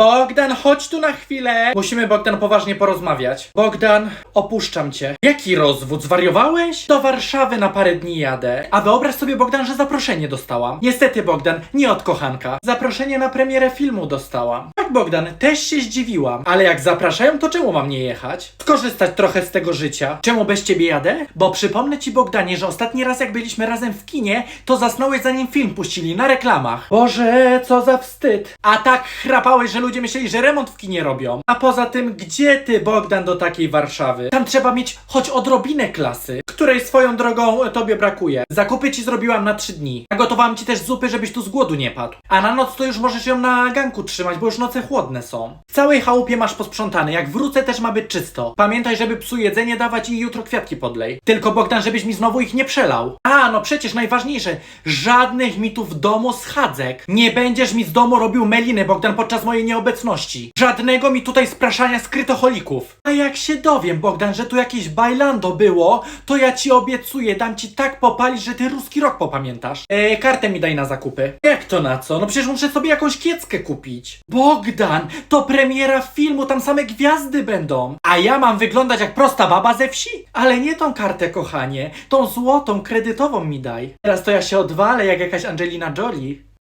Bogdan, chodź tu na chwilę. Musimy, Bogdan, poważnie porozmawiać. Bogdan, opuszczam cię. Jaki rozwód? Zwariowałeś? Do Warszawy na parę dni jadę. A wyobraź sobie, Bogdan, że zaproszenie dostałam. Niestety, Bogdan, nie od kochanka. Zaproszenie na premierę filmu dostałam. Tak, Bogdan, też się zdziwiłam. Ale jak zapraszają, to czemu mam nie jechać? Skorzystać trochę z tego życia. Czemu bez ciebie jadę? Bo przypomnę ci, Bogdanie, że ostatni raz jak byliśmy razem w kinie, to zasnąłeś zanim film puścili na reklamach. Boże, co za wstyd. A tak chrapałeś, że ludzie myśleli, że remont w kinie robią. A poza tym, gdzie ty, Bogdan, do takiej Warszawy? Tam trzeba mieć choć odrobinę klasy, której swoją drogą e, tobie brakuje. Zakupy ci zrobiłam na trzy dni. Nagotowałam ci też zupy, żebyś tu z głodu nie padł. A na noc to już możesz ją na ganku trzymać, bo już noce chłodne są. W całej chałupie masz posprzątane, jak wrócę też ma być czysto. Pamiętaj, żeby psu jedzenie dawać i jutro kwiatki podlej. Tylko Bogdan, żebyś mi znowu ich nie przelał. A, no przecież najważniejsze, żadnych mi tu w domu schadzek. Nie będziesz mi z domu robił meliny, Bogdan, podczas mojej nieobecności. Żadnego mi tutaj spraszania skrytocholików. A jak się dowiem, Bogdan, że tu jakieś bailando było, to ja ci obiecuję, dam ci tak popalić, że ty ruski rok popamiętasz. E, kartę mi daj na zakupy. Jak to na co? No przecież muszę sobie jakąś kieckę kupić. Bogdan, to premiera filmu, tam same gwiazdy będą. A ja mam wyglądać jak prosta baba ze wsi? Ale nie tą kartę, kochanie. Tą złotą, kredytową mi daj. Teraz to ja się odwalę jak jakaś Angelina Jolie.